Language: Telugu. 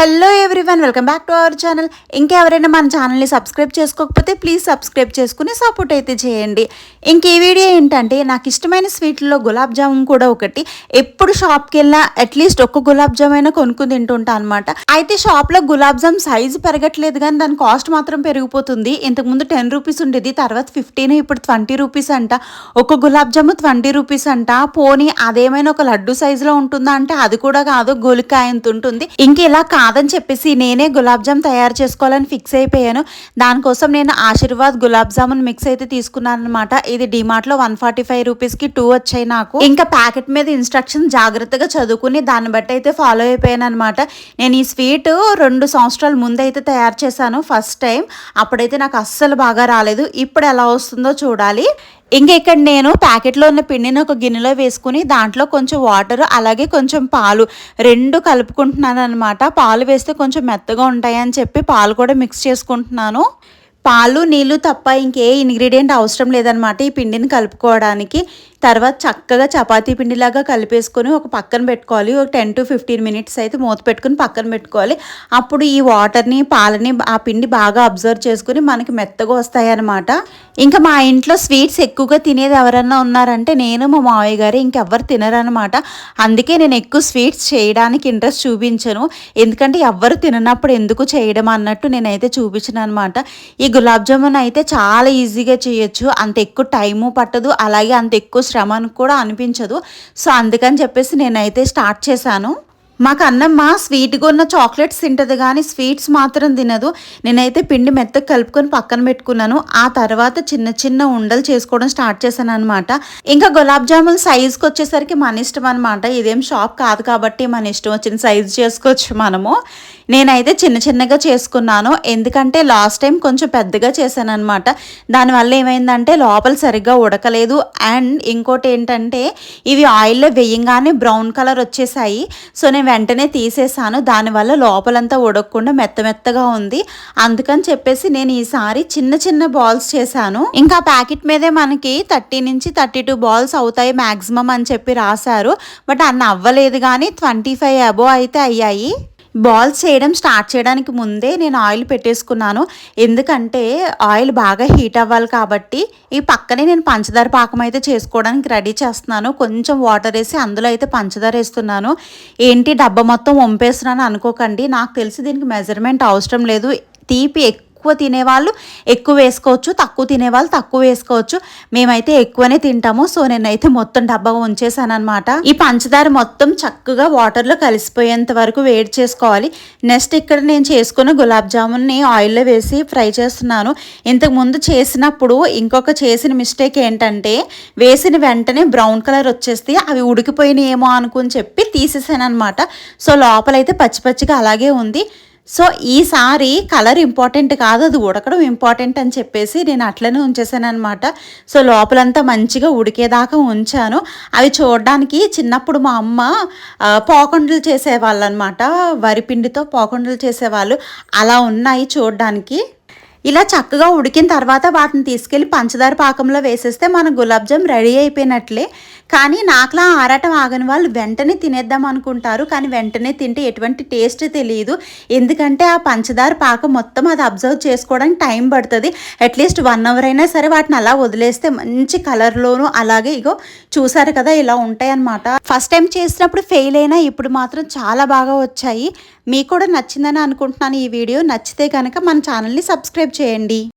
Hello everyone welcome back to our channel ఇంకెవరైనా మన ఛానల్ని సబ్స్క్రైబ్ చేసుకోకపోతే ప్లీజ్ సబ్స్క్రైబ్ చేసుకుని సపోర్ట్ అయితే చేయండి. ఇంక ఈ వీడియో ఏంటంటే నాకు ఇష్టమైన స్వీట్లో గులాబ్ జామున్ కూడా ఒకటి. ఎప్పుడు షాప్కి వెళ్ళినా అట్లీస్ట్ ఒక్క గులాబ్ జామ్ అయినా కొనుక్కుని తింటుంటా అనమాట అయితే షాప్లో గులాబ్ జామ్ సైజు పెరగట్లేదు కానీ దాని కాస్ట్ మాత్రం పెరిగిపోతుంది. ఇంతకుముందు టెన్ రూపీస్ ఉండేది తర్వాత ఫిఫ్టీన్ ఇప్పుడు ట్వంటీ రూపీస్ అంట. ఒక గులాబ్ జాము ట్వంటీ రూపీస్ అంట. పోనీ అదేమైనా ఒక లడ్డు సైజులో ఉంటుందా అంటే అది కూడా కాదు గోలికాయ ఉంటుంది. ఇంక ఇలా కాదని చెప్పేసి నేనే గులాబ్ జామ్ తయారు చేసుకోవాలని ఫిక్స్ అయిపోయాను. దానికోసం నేను ఆశీర్వాద్ గులాబ్ జామున్ మిక్స్ అయితే తీసుకున్నాను అనమాట ఇది డిమార్ట్లో వన్ ఫార్టీ ఫైవ్ రూపీస్కి టూ వచ్చాయి నాకు. ఇంకా ప్యాకెట్ మీద ఇన్స్ట్రక్షన్ జాగ్రత్తగా చదువుకుని దాన్ని బట్టి అయితే ఫాలో అయిపోయాను అనమాట నేను ఈ స్వీట్ రెండు సంవత్సరాల ముందు అయితే తయారు చేశాను ఫస్ట్ టైం. అప్పుడైతే నాకు అస్సలు బాగా రాలేదు. ఇప్పుడు ఎలా వస్తుందో చూడాలి. ఇంకా ఇక్కడ నేను? ప్యాకెట్లో ఉన్న పిండిని ఒక గిన్నెలో వేసుకుని దాంట్లో కొంచెం వాటర్ అలాగే కొంచెం పాలు. రెండు కలుపుకుంటున్నాను అనమాట పాలు వేస్తే కొంచెం మెత్తగా ఉంటాయని చెప్పి పాలు కూడా మిక్స్ చేసుకుంటున్నాను. పాలు నీళ్ళు తప్ప ఇంకే ఇంగ్రీడియంట్ అవసరం లేదనమాట ఈ పిండిని కలుపుకోవడానికి. తర్వాత చక్కగా చపాతీ పిండిలాగా కలిపేసుకొని ఒక పక్కన పెట్టుకోవాలి. ఒక టెన్ టు ఫిఫ్టీన్ మినిట్స్ అయితే మూత పెట్టుకుని పక్కన పెట్టుకోవాలి. అప్పుడు ఈ వాటర్ని పాలని ఆ పిండి బాగా అబ్జర్వ్ చేసుకుని మనకి మెత్తగా వస్తాయి అనమాట ఇంకా మా ఇంట్లో స్వీట్స్ ఎక్కువగా తినేది ఎవరన్నా ఉన్నారంటే నేను మా మావయ్య గారు ఇంకెవ్వరు తినరనమాట అందుకే నేను ఎక్కువ స్వీట్స్ చేయడానికి ఇంట్రెస్ట్ చూపించను. ఎందుకంటే ఎవ్వరు తిననప్పుడు ఎందుకు చేయడం అన్నట్టు నేనైతే చూపించను అనమాట ఈ గులాబ్ జామున్ అయితే చాలా ఈజీగా చేయొచ్చు. అంత ఎక్కువ టైము పట్టదు. అలాగే అంత ఎక్కువ శ్రమ కూడా అనిపించదు. సో అందుకని చెప్పేసి నేనైతే స్టార్ట్ చేశాను. మాకు అన్నమ్మ స్వీట్గా ఉన్న చాక్లెట్స్ తింటుంది కానీ స్వీట్స్ మాత్రం తినదు. నేనైతే పిండి మెత్తగా కలుపుకొని పక్కన పెట్టుకున్నాను. ఆ తర్వాత చిన్న చిన్న ఉండలు చేసుకోవడం స్టార్ట్ చేశాను అనమాట ఇంకా గులాబ్ జామున్ సైజ్కి వచ్చేసరికి మన ఇష్టం అనమాట ఇదేం షాప్ కాదు కాబట్టి మన ఇష్టం వచ్చిన సైజు చేసుకోవచ్చు మనము. నేనైతే చిన్న చిన్నగా చేసుకున్నాను. ఎందుకంటే లాస్ట్ టైం కొంచెం పెద్దగా చేశాను అనమాట దానివల్ల ఏమైందంటే లోపల సరిగ్గా ఉడకలేదు. అండ్ ఇంకోటి ఏంటంటే ఇవి ఆయిల్లో వేయంగానే బ్రౌన్ కలర్ వచ్చేసాయి. సో నేను వెంటనే తీసేసాను దానివల్ల లోపలంతా ఉడకకుండా మెత్త మెత్తగా ఉంది. అందుకని చెప్పేసి నేను ఈసారి చిన్న చిన్న బాల్స్ చేశాను. ఇంకా ప్యాకెట్ మీదే మనకి థర్టీ నుంచి థర్టీ టూ బాల్స్ అవుతాయి మ్యాక్సిమం అని చెప్పి రాశారు. బట్ అన్న అవ్వలేదు కానీ ట్వంటీ ఫైవ్ అబో అయితే అయ్యాయి. బాల్స్ చేయడం స్టార్ట్ చేయడానికి ముందే నేను ఆయిల్ పెట్టేసుకున్నాను. ఎందుకంటే ఆయిల్ బాగా హీట్ అవ్వాలి కాబట్టి ఈ పక్కనే నేను పంచదార పాకం అయితే చేసుకోవడానికి రెడీ చేస్తున్నాను. కొంచెం వాటర్ వేసి అందులో అయితే పంచదార వేస్తున్నాను. ఏంటి డబ్బా మొత్తం వంపేస్తున్నాను అనుకోకండి. నాకు తెలిసి దీనికి మెజర్మెంట్ అవసరం లేదు. తీపి ఎక్కువ తినేవాళ్ళు ఎక్కువ వేసుకోవచ్చు తక్కువ తినేవాళ్ళు తక్కువ వేసుకోవచ్చు. మేమైతే ఎక్కువనే తింటాము. సో నేనైతే మొత్తం డబ్బా ఉంచేసాను అనమాట ఈ పంచదార మొత్తం చక్కగా వాటర్లో కలిసిపోయేంత వరకు వేడి చేసుకోవాలి. నెక్స్ట్ ఇక్కడ నేను చేసుకున్న గులాబ్ జామున్ని ఆయిల్లో వేసి ఫ్రై చేస్తున్నాను. ఇంతకు ముందు చేసినప్పుడు ఇంకొక చేసిన మిస్టేక్ ఏంటంటే వేసిన వెంటనే బ్రౌన్ కలర్ వచ్చేస్తే అవి ఉడికిపోయినాయేమో అనుకుని చెప్పి తీసేసాను అనమాట సో లోపలైతే పచ్చి పచ్చిగా అలాగే ఉంది. సో ఈసారి కలర్ ఇంపార్టెంట్ కాదు అది ఉడకడం ఇంపార్టెంట్ అని చెప్పేసి నేను అట్లనే ఉంచేసాను అనమాట సో లోపలంతా మంచిగా ఉడికేదాకా ఉంచాను. అవి చూడడానికి చిన్నప్పుడు మా అమ్మ పోకొండలు చేసేవాళ్ళు అనమాట వరిపిండితో పోకొండలు చేసేవాళ్ళు. అలా ఉన్నాయి చూడడానికి. ఇలా చక్కగా ఉడికిన తర్వాత వాటిని తీసుకెళ్ళి పంచదార పాకంలో వేసేస్తే మన గులాబ్ జామ్ రెడీ అయిపోయినట్లే. కానీ నాకులా ఆరాటం ఆగని వాళ్ళు వెంటనే తినేద్దాం అనుకుంటారు. కానీ వెంటనే తింటే ఎటువంటి టేస్ట్ తెలియదు ఎందుకంటే ఆ పంచదార పాకం మొత్తం అది అబ్జర్వ్ చేసుకోవడానికి టైం పడుతుంది. అట్లీస్ట్ వన్ అవర్ అయినా సరే వాటిని అలా వదిలేస్తే మంచి కలర్లోను అలాగే ఇగో చూసారు కదా ఇలా ఉంటాయి అనమాట ఫస్ట్ టైం చేసినప్పుడు ఫెయిల్ అయినా ఇప్పుడు మాత్రం చాలా బాగా వచ్చాయి. మీకు కూడా నచ్చిందని అనుకుంటున్నాను ఈ వీడియో. నచ్చితే కనుక మన ఛానల్ని సబ్స్క్రైబ్ చేయండి.